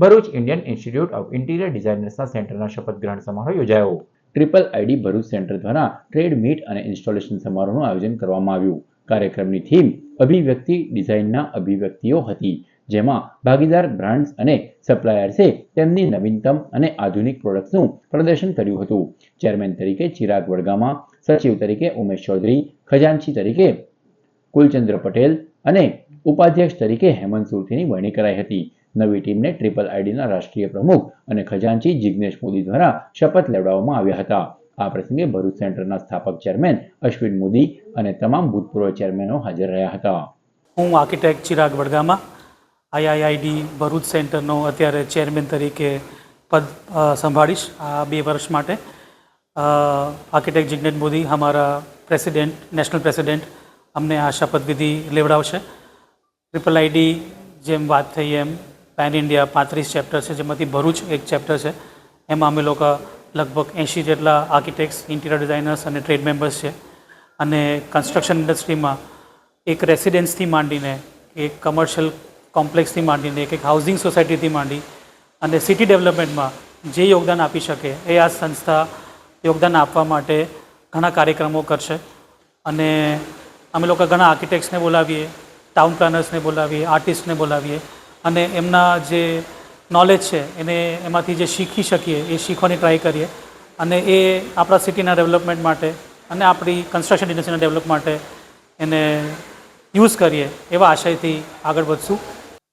Bharuch Indian Institute of Interior ડિઝાઇનર્સના સેન્ટરના શપથ ગ્રહણ સમારોહ યોજાયો. ટ્રિપલ આઈડી ભરૂચ સેન્ટર દ્વારા ટ્રેડ મીટ અને ઇન્સ્ટોલેશન સમારોહનું આયોજન કરવામાં આવ્યું. કાર્યક્રમની થીમ અભિવ્યક્તિ ડિઝાઇનના અભિવ્યક્તિઓ હતી, જેમાં ભાગીદાર બ્રાન્ડ્સ અને સપ્લાયર્સે તેમની નવીનતમ અને આધુનિક પ્રોડક્ટ્સનું પ્રદર્શન કર્યું હતું. ચેરમેન તરીકે ચિરાગ વડગામા, સચિવ તરીકે ઉમેશ ચૌધરી, ખજાનચી તરીકે કુલચંદ્ર પટેલ અને ઉપાધ્યક્ષ તરીકે હેમંત સુરતીની વરણી કરાઈ હતી. નવી ટીમને ટ્રિપલ આઈડીના રાષ્ટ્રીય પ્રમુખ અને ખજાનચી જિગ્નેશ મોદી દ્વારા શપથ લેવડાવવામાં આવ્યા હતા. આ પ્રસંગે ભરૂચ સેન્ટરના સ્થાપક ચેરમેન અશ્વિન મોદી અને તમામ ભૂતપૂર્વ ચેરમેનો હાજર રહ્યા હતા. હું આર્કિટેક્ટ ચિરાગ વડગામા, આઈઆઈઆઈડી ભરૂચ સેન્ટરનો અત્યારે ચેરમેન તરીકે પદ સંભાળીશ આ બે વર્ષ માટે. આર્કિટેક્ટ જિગ્નેશ મોદી અમારા પ્રેસિડેન્ટ, નેશનલ પ્રેસિડેન્ટ અમને આ શપથવિધિ લેવડાવશે. ટ્રિપલ આઈડી જેમ વાત થઈ એમ પેન ઇન્ડિયા પાંત્રીસ ચેપ્ટર છે, જેમાંથી ભરૂચ એક ચેપ્ટર છે. એમાં અમે લોકો લગભગ એંશી જેટલા આર્કિટેક્ટ્સ ઇન્ટિરિયર ડિઝાઇનર્સ અને ટ્રેડ મેમ્બર્સ છે. અને કન્સ્ટ્રક્શન ઇન્ડસ્ટ્રીમાં એક રેસિડેન્સથી માંડીને, એક કમર્શિયલ કોમ્પ્લેક્સથી માંડીને, એક એક હાઉસિંગ સોસાયટીથી માંડી અને સિટી ડેવલપમેન્ટમાં જે યોગદાન આપી શકે એ આ સંસ્થા યોગદાન આપવા માટે ઘણા કાર્યક્રમો કરશે. અને અમે લોકો ઘણા આર્કિટેક્ટ્સને બોલાવીએ ટાઉન પ્લાનર્સને બોલાવીએ આર્ટિસ્ટને બોલાવીએ. અને એમના જે નોલેજ છે, એને એમાંથી જે શીખી શકીએ, એ શીખવાની ટ્રાય કરીએ. અને એ આપણા સિટીના ડેવલપમેન્ટ માટે અને આપણી કન્સ્ટ્રક્શન ઇન્ડસ્ટ્રીના ડેવલપ માટે એને યુઝ કરીએ, એવા આશયથી આગળ વધશું.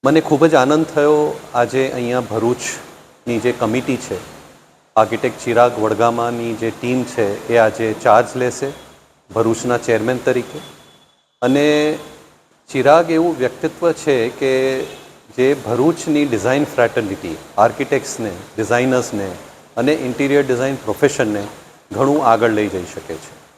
મને ખૂબ જ આનંદ થયો આજે અહીંયા ભરૂચની જે કમિટી છે આર્કિટેક્ટ ચિરાગ વડગામાની જે ટીમ છે, એ આજે ચાર્જ લેશે ભરૂચના ચેરમેન તરીકે. અને ચિરાગ એવું વ્યક્તિત્વ છે કે જે ભરૂચની ડિઝાઇન ફ્રેટર્નિટી આર્કિટેક્ટ્સને ડિઝાઇનર્સને અને ઇન્ટિરિયર ડિઝાઇન પ્રોફેશનને ઘણું આગળ લઈ જઈ શકે છે.